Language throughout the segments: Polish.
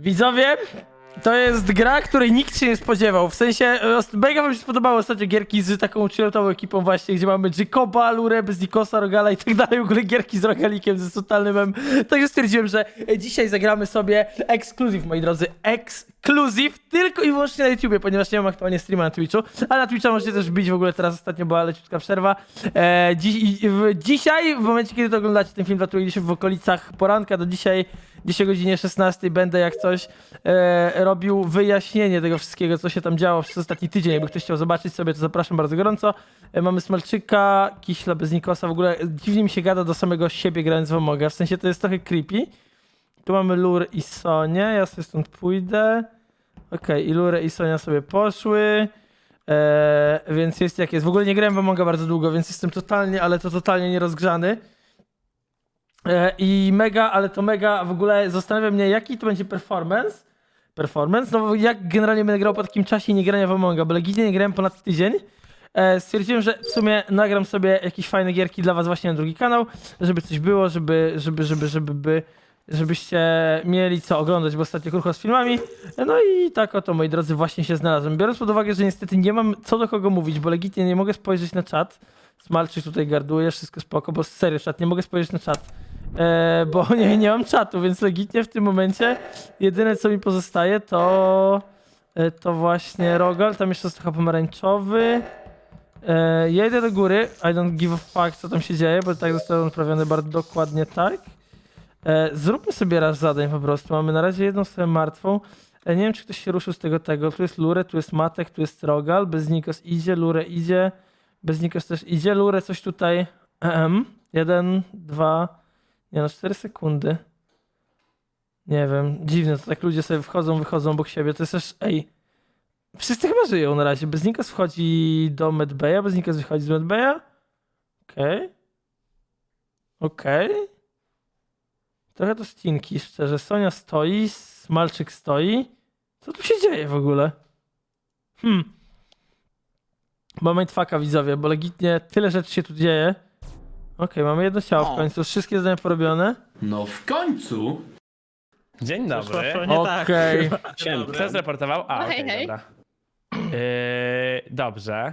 Widzowie, to jest gra, której nikt się nie spodziewał. W sensie, e, mega wam się spodobały ostatnio gierki z taką chillotową ekipą właśnie, gdzie mamy Jacoba, Lurę, Nikosa, Rogala i tak dalej. W ogóle gierki z Rogalikiem, ze totalnym mem. Także stwierdziłem, że dzisiaj zagramy sobie ekskluzyw, moi drodzy. Ekskluzyw tylko i wyłącznie na YouTubie, ponieważ nie mam aktualnie streama na Twitchu. A na Twitcha możecie też bić w ogóle teraz ostatnio była leciutka przerwa. E, dziś, w, dzisiaj, w momencie kiedy to oglądacie, ten film datuje gdzieś w okolicach poranka do dzisiaj, dzisiaj o godzinie 16 będę jak coś e, robił wyjaśnienie tego wszystkiego, co się tam działo przez ostatni tydzień. Jakby ktoś chciał zobaczyć sobie, to zapraszam bardzo gorąco. E, mamy Smalczyka, Kiśla bez Nikosa. W ogóle dziwnie mi się gada do samego siebie grając w Amoga. W sensie to jest trochę creepy. Tu mamy Lur i Sonię. Ja sobie stąd pójdę. Okej, i Lurę i Sonia sobie poszły. E, więc jest jak jest. W ogóle nie grałem w Amoga bardzo długo, więc jestem totalnie, ale to totalnie nierozgrzany. E, I mega, ale to mega w ogóle zastanawia mnie, jaki to będzie performance. Performance? No jak generalnie będę grał po takim czasie nie grania w Amonga, bo legitnie nie grałem ponad tydzień. E, stwierdziłem, że w sumie nagram sobie jakieś fajne gierki dla was właśnie na drugi kanał, żeby coś było, żeby, żeby, żeby, żeby, by, żebyście mieli co oglądać, bo ostatnio krótko z filmami. No i tak oto, moi drodzy, właśnie się znalazłem. Biorąc pod uwagę, że niestety nie mam co do kogo mówić, bo legitnie nie mogę spojrzeć na czat. Smalczyk tutaj garduje, wszystko spoko, bo serio, czat, nie mogę spojrzeć na czat. E, bo nie, nie mam czatu, więc legitnie w tym momencie jedyne co mi pozostaje to e, to właśnie Rogal, tam jeszcze jest trochę pomarańczowy. E, do góry, I don't give a fuck co tam się dzieje, bo tak zostało naprawione bardzo dokładnie tak. E, zróbmy sobie raz zadań po prostu, mamy na razie jedną osobę martwą. Nie wiem czy ktoś się ruszył z tego tego, tu jest Lure, tu jest Matek, tu jest Rogal, bez Nikos idzie, Lure idzie, bez Nikos też idzie, Lure coś tutaj, em, jeden, dwa, nie no, 4 sekundy. Nie wiem, dziwne, to tak ludzie sobie wchodzą, wychodzą obok siebie, to jest też, ej, wszyscy chyba żyją na razie, bez Nikos wchodzi do Medbaya, bez Nikos wychodzi z Medbaya, okej, okej. Trochę to stinki, szczerze, Sonia stoi, Smalczyk stoi, co tu się dzieje w ogóle? Hmm. Moment faka widzowie, bo legitnie tyle rzeczy się tu dzieje. Okej, mamy jedno ciało w O. końcu, wszystkie zadania porobione. No w końcu! Dzień dobry. Okej. Siema. Kto zreportował? A, No, okej, hej, hej. dobra. Yy, dobrze.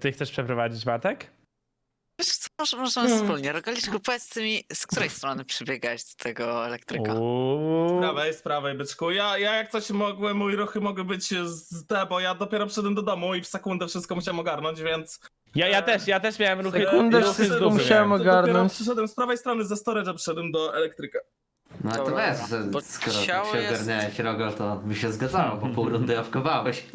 Ty chcesz przeprowadzić Matek? Wiesz co, może możemy Hmm. wspólnie. Rogaliczku, powiedz mi, z której strony przybiegałeś do tego elektryka? Uuu. Z prawej, z prawej, byczku. Ja, ja jak coś mogłem, mój ruchy mogły być z te, bo ja dopiero przyszedłem do domu i w sekundę wszystko musiałem ogarnąć, więc... Ja, ja też, ja też miałem ruchy. Sekundę ruchy z wszystko dupy musiałem miałem. Dopiero ogarnąć. przyszedłem z prawej strony ze storage'a, przyszedłem do elektryka. No to Dobra, że bo skoro tak ciało się jest- ogarniałeś Rogol, to by się zgadzało, bo pół rundy awkowałeś.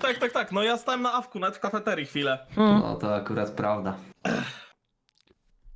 Tak, tak, tak, no ja stałem na awku, nawet w kafeterii chwilę. Hmm. No to akurat prawda.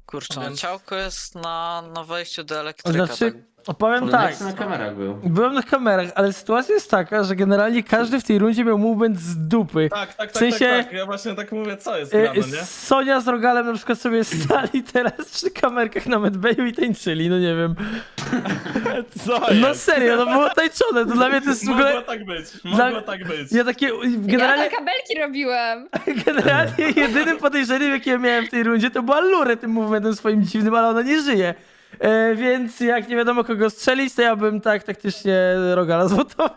Kurczę, no Więc- ciałko jest na, na wejściu do elektryka. Znaczy, tak. Opowiem No tak. na kamerach był. Byłem na kamerach, ale sytuacja jest taka, że generalnie każdy w tej rundzie miał movement z dupy. Tak, tak, tak, W sensie- tak, tak, ja właśnie tak mówię, co jest E, grane, nie? Sonia z Rogalem na przykład sobie stali teraz przy kamerkach na medbayu i tańczyli, no nie wiem. Co No jest? serio, no było tańczone, to dla mnie to jest w Mogło ogóle... tak być, Dla- mogło tak być. Ja takie, generalnie, Ja kabelki robiłem. generalnie jedynym podejrzeniem, jakie ja miałem w tej rundzie, to była Lure tym movementem swoim dziwnym, ale ona nie żyje. E, więc jak nie wiadomo kogo strzelić, to ja bym tak taktycznie Rogala zwotował.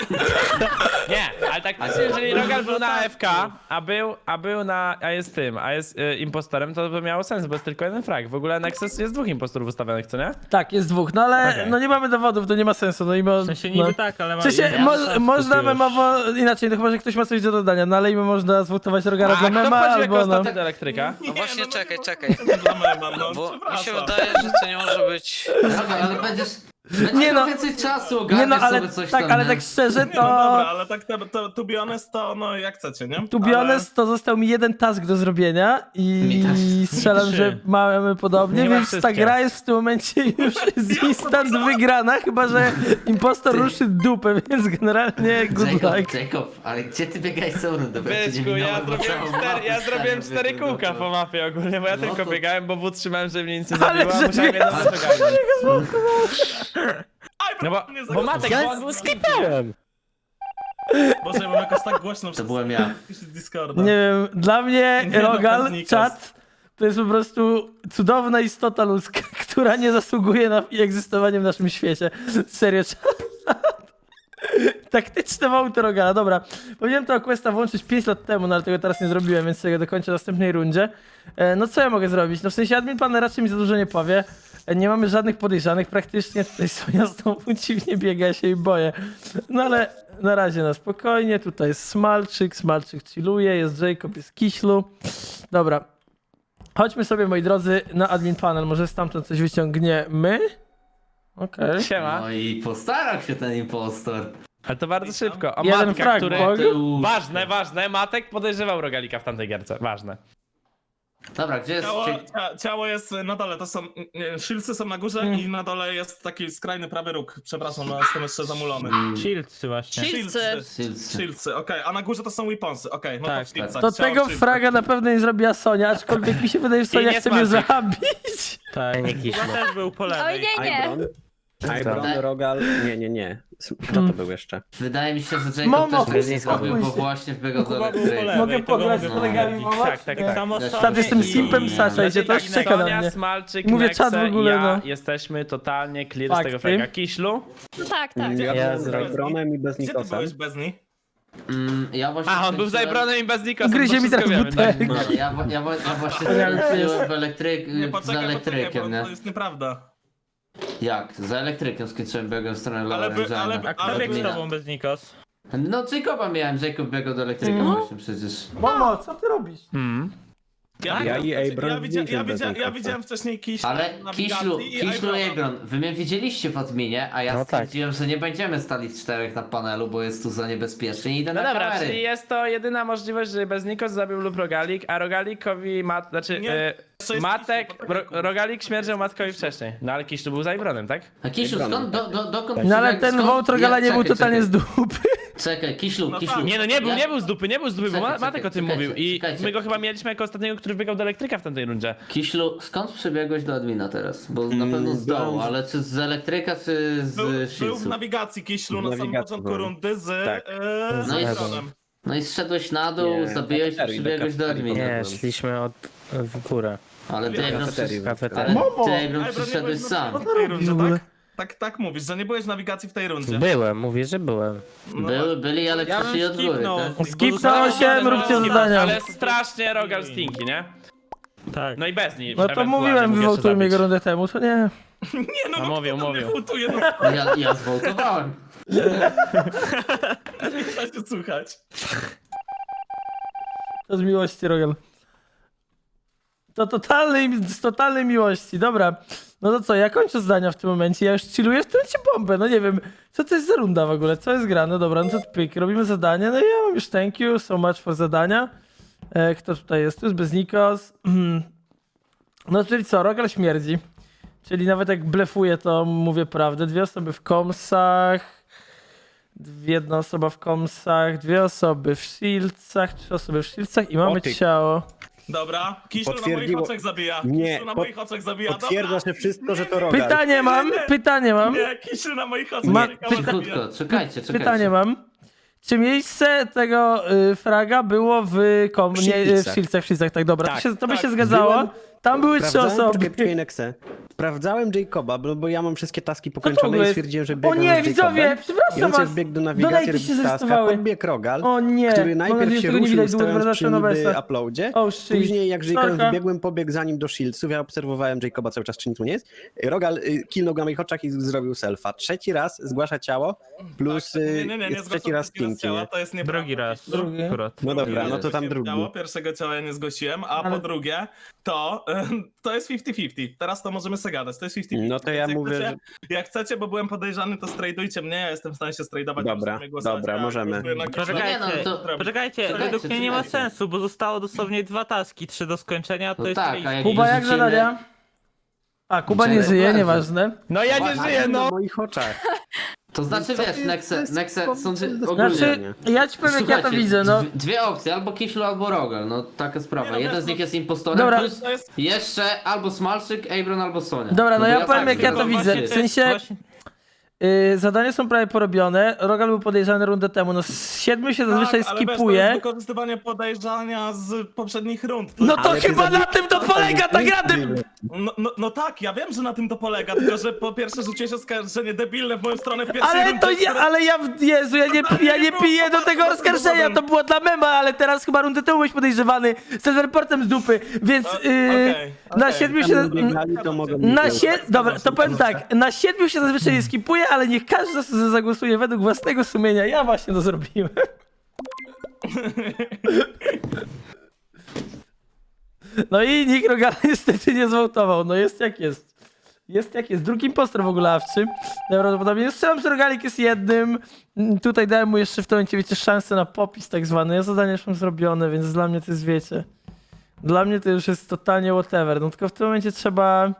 Nie, ale tak jeżeli Rogal był na AFK, a był, a był na, a jest tym, a jest y, impostorem, to by miało sens, bo jest tylko jeden frag. W ogóle Nexus jest dwóch impostorów ustawionych, co nie? Tak, jest dwóch, no ale Okej. no nie mamy dowodów, to nie ma sensu. No i mo- W sensie no. niby tak, ale W ma... sensie, mo można memowo, inaczej, no chyba, że ktoś ma coś do dodania, no ale i można zwotować Rogala A dla kto mema, jako albo no. ostatni do elektryka? No właśnie, no, no, czekaj, no, czekaj. Dla mema, no, Bo mi się wydaje, że to nie może być... Rogol, ale będziesz... Będziesz Nie miał no. więcej czasu, Nie no, ale sobie coś tak, tam, ale nie? tak szczerze, Nie, no dobra, to... ale tak to, to, to be honest, to no jak chcecie, nie? To be honest, to został mi jeden task do zrobienia i też. strzelam, Trzy. że mamy podobnie, Nie ma więc ta wszystkie. gra jest w tym momencie już z instant wygrana, chyba że impostor ruszy dupę, więc generalnie good Jacob, luck. Jacob, ale gdzie ty biegałeś całą rundę? Bo ja cię Byczku, nie ja minąłem, bo zrobiłem całą cztery, mapę ja zrobiłem cztery biegłem kółka dookoła. po mapie ogólnie, bo ja No tylko to- biegałem, bo wód trzymałem, żeby mnie nic nie Ale zabiło, a że musiałem dwie jedną rzecz ogarnąć. Aj, No bo, bo. Matek, bo on był. Boże, ja mam jakoś tak głośno To byłem ja. Discorda. Nie wiem, dla mnie Nie no, Rogal, czat, to jest po prostu cudowna istota ludzka, która nie zasługuje na egzystowanie w naszym świecie. Serio, czat. Taktyczne wołty Rogala, dobra. Powinienem tego questa włączyć 5 lat temu, no ale tego teraz nie zrobiłem, więc tego dokończę w następnej rundzie. E, no co ja mogę zrobić? No w sensie admin pan raczej mi za dużo nie powie. Nie mamy żadnych podejrzanych, praktycznie tutaj Sonia znowu dziwnie biega, ja się jej boję. No ale na razie na spokojnie, tutaj jest Smalczyk, Smalczyk chilluje, jest Jacob, jest Kiślu. Dobra. Chodźmy sobie, moi drodzy, na admin panel, może stamtąd coś wyciągniemy? Okej. Siema. No i postarał się ten impostor. Ale to bardzo szybko. O Jeden Matka, frag, który... Ważne, ważne. Matek podejrzewał Rogalika w tamtej gierce. Ważne. Dobra, gdzie jest... Ciało, Czy... cia, ciało jest na dole, to są. nie, Szylcy są na górze Mm. i na dole jest taki skrajny prawy róg. Przepraszam, no, jestem jeszcze zamulony. Mm, Shieldsy właśnie. Shieldsy. Shieldsy. Szylcy, okej, a na górze to są weaponsy, okej, no Tak, to w Shieldsach, To ciało tego Shieldsach. fraga na pewno nie zrobiła Sonia, aczkolwiek mi się wydaje, że Sonia nie chce mnie zabić. Tak. Chyba też był po lewej. Oj, nie, nie. Ibron? Ibron, Tak. Rogal, nie, nie, nie. Kto to był jeszcze? Wydaje mi się, że Jacob Momo, też nie zrobił, bo się. właśnie był po elektryka. lewej. Mogę to go pograć z mogę kolegami. Momo? Tak, tak, Nie. tak. Samo Czad sobie jestem i- simpem Sasza, idzie też tak, czeka na Sonia, mnie. Smalczyk, Mówię, Nexe, czad w ogóle, ja no. jesteśmy totalnie clear Fakty. z tego fraga. Kiślu? No tak, tak. Ja Ja byłem z Ibronem i bez Gdzie ty byłeś bez niej? Mm, ja właśnie A, on był Ibronem i bez Nikosa. Gryzie mi teraz butelkę. tak. No, ja, wa- ja, wa- ja właśnie skręciłem w elektryk, Nie, z poczekaj, elektrykiem, bo nie? to jest nieprawda. Jak? Za elektrykiem skończyłem biegłem w stronę Ale by- ale by- A kto Ale biegł z tobą bez Nikos? No Jacoba miałem, Jacob biegał do elektryka No. właśnie przecież. Momo, co ty robisz? Mm. Ja, Ja i Abram ja, widzia, ja, widzia, Nikosa. widziałem wcześniej Kiślu Ale na Kiślu, nawigacji i Kiślu i Abrona. Abron, wy mnie widzieliście w adminie, a ja No tak. stwierdziłem, że nie będziemy stali w czterech na panelu, bo jest tu za niebezpiecznie i idę No na dobra, kamery. czyli jest to jedyna możliwość, że bez Nikos zabił lub Rogalik, a Rogalikowi mat... Znaczy, Nie, e, jeszcze jest Matek... Kiślu, Ro. Rogalik śmierdział Matkowi wcześniej. No ale Kiślu był za Ibronem, tak? A Kiślu, skąd, do, do, dokąd No ale ten wołt Rogala nie był czekaj, totalnie z dupy. Czekaj, Kiślu, No Kiślu. tak. Nie no, nie był, Ja- nie był z dupy, nie był z dupy, bo Czekaj, Ma- Matek o tym czekajcie, mówił i czekajcie. my go chyba mieliśmy jako ostatniego, który biegał do elektryka w tamtej rundzie. Kiślu, skąd przebiegłeś do admina teraz? Bo na pewno z dołu, ale czy z elektryka, czy z Był, był w nawigacji Kiślu W na samym nawigacji początku byłem. rundy z, Tak. e, z No i-. No i zszedłeś na dół, Nie, zabiłeś, kafeterii, przybiegłeś do kafeterii admina. Nie, byłem. szliśmy od, w górę. Ale ty, Abram, Kafeterii, przysz... kafeterii. ale Momo! ty, Abram, Abron, nie przyszedłeś byłeś na sam. w tej rundzie, tak? Tak, tak mówisz, że nie byłeś w nawigacji w tej rundzie. Byłem, mówię, że byłem. No Były, byli, ale Ja bym przyszli od góry, skipnął. tak? 8, róbcie ale- zadania. Ale strasznie Rogal stinki, nie? Tak. No i bez niej. No to ewentualnie mówiłem, mógł jeszcze wywołtujmy go rundę temu, to nie. Nie no, No mówił, kto mówił. no No Ja, ja zwołtowałem. nie da się słuchać. To z miłości, Rogal. To totalnej, z totalnej miłości, dobra. No to co, ja kończę zdania w tym momencie, ja już chilluję w tym momencie bombę, no nie wiem, co to jest za runda w ogóle, co jest grane, dobra, no to pyk, robimy zadanie, no i ja mam już thank you so much for zadania. E, kto tutaj jest? Tu jest bez Nikos. No czyli co, Rogal śmierdzi. Czyli nawet jak blefuję, to mówię prawdę. Dwie osoby w komsach, jedna osoba w komsach, dwie osoby w shieldsach, trzy osoby w shieldsach i mamy O ty. ciało. Dobra, Kiślu na moich Potwierdziło- oczach zabija. Nie, Kiślu na po- moich oczach zabija. Potwierdza się wszystko, że to Rogal. Pytanie mam, pytanie mam, Nie, Kiślu na moich oczach Ma- zabija. Cichutko, czekajcie, czekajcie. pytanie mam. Czy miejsce tego y, fraga było w kom... W nie, y, w shieldsach, w shieldsach, tak dobra, Tak, to, się, to by tak. się zgadzało. Byłem- Tam były trzy Sprawdzałem, osoby. poczekaj, poczekaj, Nexe. Sprawdzałem Jacoba, bo, bo ja mam wszystkie taski ogóle pokończone i stwierdziłem, że O nie, z widzowie. I przepraszam on sobie was. wbiegł do nawigacji, się robić taska, zarejestrowały. podbiegł Rogal, O nie, który mam najpierw nadzieję, że się tego nie ruszył widać, długo stojąc przy wracam na niby uploadzie. Oh shit. Później jak z Jacobem Sorka. wybiegłem, pobiegł za nim do Shieldsów, ja obserwowałem Jacoba cały czas, czy nic mu nie jest. Rogal y, kilnął go na moich oczach i zrobił selfa. Trzeci raz zgłasza ciało, plus Tak, nie, y, nie, nie, nie, jest zgłaszam trzeci raz drugi stinki. ciała, nie? to jest nieprawda. Drugi raz. Drugi. Akurat. No Drugi dobra, raz no to tam zgłosiłem drugi. Ciało, pierwszego ciała ja nie zgłosiłem, a Ale- po drugie, to, to jest 50-50. Teraz to możemy sobie gadać, to jest 50-50. No to ja jak mówię, chcecie, Jak chcecie, bo byłem podejrzany, to strajdujcie mnie, ja jestem w stanie się strajdować. Dobra, dobra, możemy. Nie, no, Poczekajcie, to- poczekajcie, Czekajcie, według mnie nie ma sensu, bo zostało dosłownie dwa taski, trzy do skończenia, to No jest tak, jak Kuba, jak zadania? A, Kuba nie żyje, nieważne. No ja nie żyję, no! Na moich oczach. To znaczy, wiesz, Nexe, Nexe, są dwie, ogólnie... Znaczy, ja ci powiem jak ja to Słuchajcie, widzę, no. dwie- Dwie opcje, albo Kiślu, albo Rogal, no taka sprawa. Nie, no, Jeden wiesz, z nich no- jest impostorem, Dobra. plus To jest, jeszcze albo Smalczyk, Abron, albo Sonia. Dobra, no ja powiem, tak jak ja to widzę. Właśnie W sensie- właśnie- Yy, zadania są prawie porobione. Rogal był podejrzany rundę temu. No, siedmiu się zazwyczaj tak, ale wiesz, to jest skipuje. wykorzystywanie podejrzenia z poprzednich rund. To No to Ale ty chyba na tym to polega ta gra! ty- No, no, no tak, ja wiem, że na tym to polega, tylko że po pierwsze rzuciłeś oskarżenie debilne w moją stronę w pierwszej Ale rundzie, to nie, które- ale ja, Jezu, ja nie, ja nie piję do tego oskarżenia, to było dla mema, ale teraz chyba rundę temu byłeś podejrzewany z teleportem z dupy, więc yy, okej, na okej. siedmiu się... Tam biegali, to mogą Na sie... Dobra, to powiem tak, na siedmiu się zazwyczaj nie skipuje, ale niech każdy z- zagłosuje według własnego sumienia, ja właśnie to zrobiłem. No i nikt Rogala niestety nie zwołtował, no jest jak jest. Jest jak jest. Drugi impostor w ogóle awczy. Najprawdopodobniej strzelam, że Rogalik jest jednym. Mm, Tutaj dałem mu jeszcze w tym momencie, wiecie, szansę na popis tak zwany. Ja zadanie już mam zrobione, więc dla mnie to jest, wiecie... Dla mnie to już jest totalnie whatever. No tylko w tym momencie trzeba...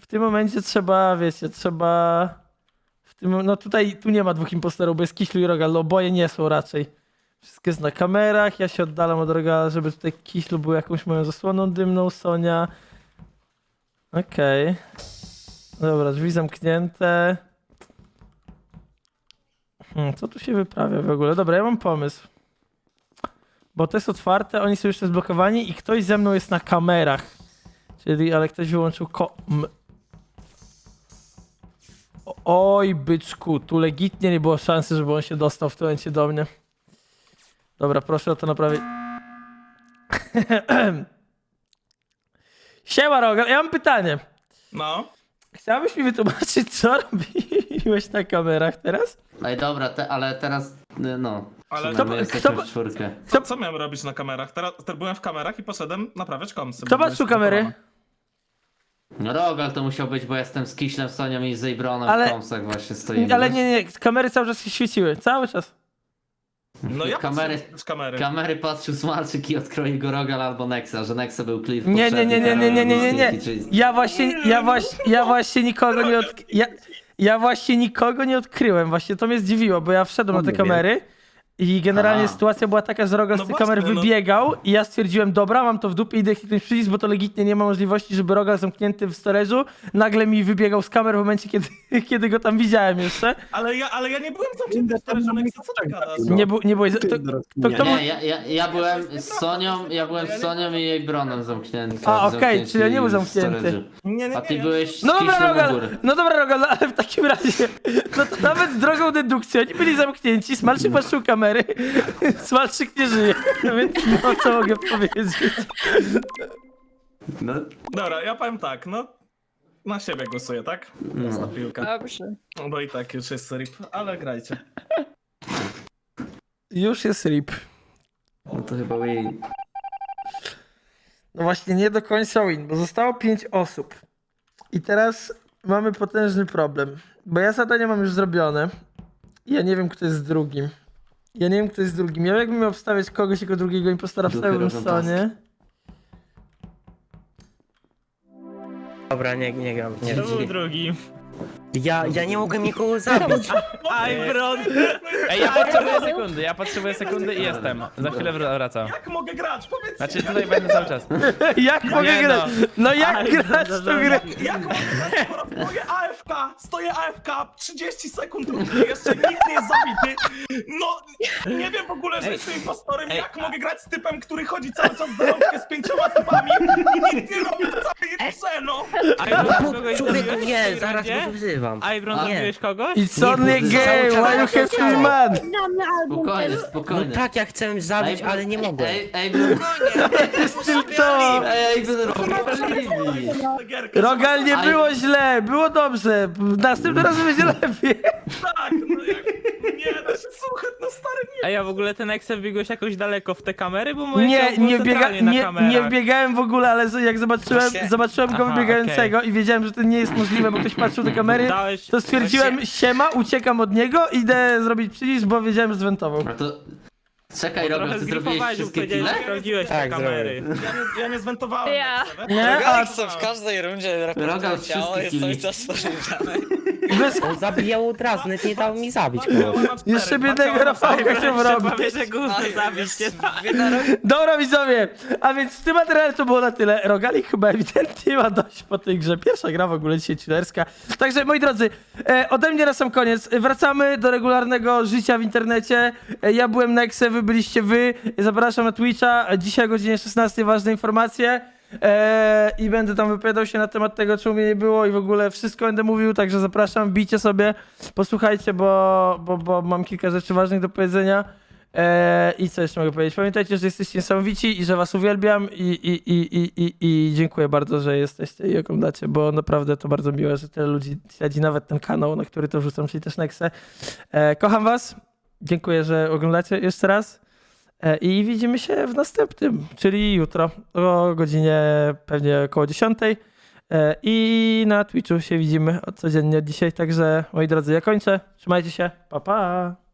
W tym momencie trzeba, wiecie, trzeba... Tym, no tutaj, tu nie ma dwóch impostorów, bo jest Kiślu i Rogal, no oboje nie są raczej. Wszystko jest na kamerach, ja się oddalam od Rogala, żeby tutaj Kiślu był jakąś moją zasłoną dymną, Sonia. Okej. Dobra, drzwi zamknięte. Hmm, co tu się wyprawia w ogóle? Dobra, ja mam pomysł. Bo to jest otwarte, oni są jeszcze zblokowani i ktoś ze mną jest na kamerach. Czyli, ale ktoś wyłączył ko... Oj, byczku, tu legitnie nie było szansy, żeby on się dostał w tym momencie do mnie. Dobra, proszę o to naprawić. Siema, Rogal, ja mam pytanie. No. Chciałbyś mi wytłumaczyć, co robiłeś na kamerach teraz? Ej, dobra, te, ale teraz, y, no, Ale kto- kto- w czwórkę. Co, co miałem robić na kamerach? Teraz, teraz byłem w kamerach i poszedłem naprawiać komsy. Kto patrzył kamery? zblokowane. No Rogal to musiał być, bo jestem z Kiślem, Sonią i Zejbronem Ale- w komsach właśnie stoimy. Ale nie, nie, kamery cały czas się świeciły, cały czas. No ja Kamery- z kamery. Kamery patrzył Smalczyk i odkroił go Rogal albo Nexa, że Nexa był w Nie, nie, nie, nie, nie, nie, nie, nie, nie. Ja właśnie, ja właśnie, ja właśnie nikogo nie od... Ja, ja właśnie nikogo nie odkryłem, właśnie to mnie zdziwiło, bo ja wszedłem na te kamery i generalnie A. sytuacja była taka, że Rogal No z tych właśnie, kamer no. wybiegał i ja stwierdziłem, dobra, mam to w dupie, idę kliknąć przycisk, bo to legitnie nie ma możliwości, żeby Rogal zamknięty w storage'u nagle mi wybiegał z kamer w momencie, kiedy, kiedy go tam widziałem jeszcze. Ale ja, ale ja nie byłem zamknięty w storage Nexa, co ty gadasz? Nie, bu, nie było... To, to, to kto był... Nie, ja, ja, ja byłem z Sonią, ja byłem z Sonią i jej bronem zamknięty. A, okej, zamknięci czyli ja nie był w zamknięty. storage'u. Nie, nie, A ty nie, byłeś z No dobra, Kiślem u Rogal, góry. no dobra, Rogal, no ale w takim razie, no to nawet drogą dedukcji, oni byli zamknięci, Smalczyk patrzył kamery, Smalczyk nie żyje, więc no co mogę powiedzieć. No, Dobra, ja powiem tak, no. Na siebie głosuję, tak? no. Na piłkę. Dobrze. No bo i tak już jest rip, ale grajcie. Już jest RIP. no to chyba win. No właśnie, nie do końca win, bo zostało 5 osób. I teraz mamy potężny problem, bo ja zadanie mam już zrobione. i Ja nie wiem, kto jest drugim. Ja nie wiem, kto jest drugim. Ja jakbym miał obstawiać kogoś jako drugiego impostora, Duchy wstawiłbym taski. Sonię. Dobra, nie, nie gram. Nie. To był drugi. Ja, ja nie mogłem nikogo zabić. Ibron! Ej, ja potrzebuję sekundy, ja potrzebuję sekundy i jestem. Za chwilę wr- wracam. Jak mogę grać? Powiedz Znaczy tutaj będę cały czas. Jak mogę Nie grać? no. No jak grać w tą grę? Jak mogę grać, skoro stoję AFK? Stoję AFK, 30 sekund jeszcze nikt nie jest zabity. No, nie wiem w ogóle, że jestem impostorem. Jak mogę grać z typem, który chodzi cały czas za rączkę z pięcioma typami i nic nie robi w grze, no. Ibron, kogoś Człowieku, nie, zaraz go wzywam. Ibron, Nie. zabiłeś kogoś? It's only Nie, bo game, cały czas why you to? Spokojnie, No spokojnie. tak, ja chciałem zabić, ale nie mogłem. Ej, ej, Bro- To... ej, Bro- Tę gierkę, Rogal, nie Aj. było źle, było dobrze. Następnym razem będzie lepiej. Tak, no jak... Nie, da się słuchać, no stary, nie. Ej, a w ogóle ten Excel biegłeś jakoś daleko w te kamery? Bo moje Nie, było nie, biega, centralnie na nie, kamerach. nie wbiegałem w ogóle, ale z- jak zobaczyłem, Właśnie- zobaczyłem go Aha, wybiegającego i wiedziałem, że to nie jest możliwe, bo ktoś patrzył te kamery, Dałeś... to stwierdziłem, siema, uciekam od niego, idę zrobić przycisk, bo wiedziałem, że zwentował. No to... Czekaj, Rogal, ty zrobiłeś wszystkie powiedziałeś, kile? że sprawdziłeś te Tak, kamery. Ja nie, ja nie zwentowałem. Ja. Nie? A, Rogalek w każdej rundzie Rogal raportuje ciało, wszystkie jest cały czas podejrzany. Bez... On zabijał od razu, nawet nie dał mi zabić kogoś. cztery, Jeszcze biednego Rafałka się robi. Powie, że gówno zabić nie da. Dobra widzowie, a więc w tym materiale to było na tyle. Rogalik chyba ewidentnie ma dość po tej grze. Pierwsza gra w ogóle dzisiaj chillerska. Także moi drodzy, e, ode mnie na sam koniec. Wracamy do regularnego życia w internecie. E, ja byłem Nexe, wy byliście wy. Zapraszam na Twitcha. Dzisiaj o godzinie 16 ważne informacje. E, I będę tam wypowiadał się na temat tego, czemu mnie nie było i w ogóle wszystko będę mówił, także zapraszam, bijcie sobie, posłuchajcie, bo, bo, bo mam kilka rzeczy ważnych do powiedzenia. E, I co jeszcze mogę powiedzieć? Pamiętajcie, że jesteście niesamowici i że was uwielbiam i, i, i, i, i, i dziękuję bardzo, że jesteście i oglądacie, bo naprawdę to bardzo miłe, że tyle ludzi śledzi nawet ten kanał, na który to wrzucam, czyli też Nexe. E, kocham was, dziękuję, że oglądacie jeszcze raz i widzimy się w następnym, czyli jutro o godzinie pewnie około 10. E, I na Twitchu się widzimy codziennie od dzisiaj, także moi drodzy, ja kończę. Trzymajcie się, pa pa!